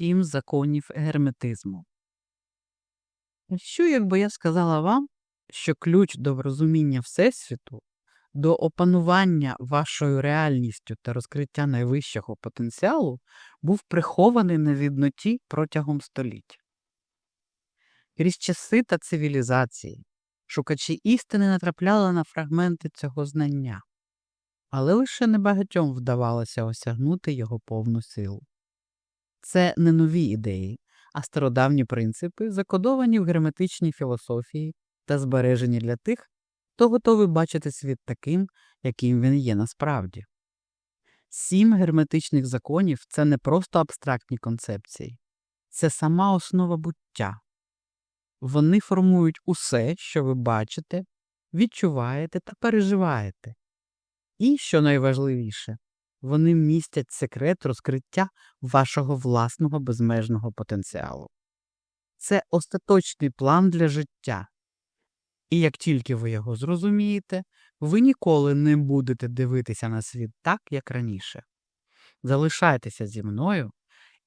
сім законів герметизму. Що, якби я сказала вам, що ключ до розуміння Всесвіту, до опанування вашою реальністю та розкриття найвищого потенціалу був прихований на відноті протягом століть. Крізь часи та цивілізації шукачі істини натрапляли на фрагменти цього знання, але лише небагатьом вдавалося осягнути його повну силу. Це не нові ідеї, а стародавні принципи, закодовані в герметичній філософії та збережені для тих, хто готовий бачити світ таким, яким він є насправді. Сім герметичних законів це не просто абстрактні концепції, це сама основа буття. Вони формують усе, що ви бачите, відчуваєте та переживаєте. І, що найважливіше, вони містять секрет розкриття вашого власного безмежного потенціалу. Це остаточний план для життя. І як тільки ви його зрозумієте, ви ніколи не будете дивитися на світ так, як раніше. Залишайтеся зі мною,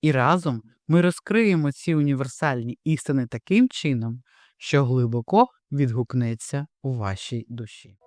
і разом ми розкриємо ці універсальні істини таким чином, що глибоко відгукнеться у вашій душі.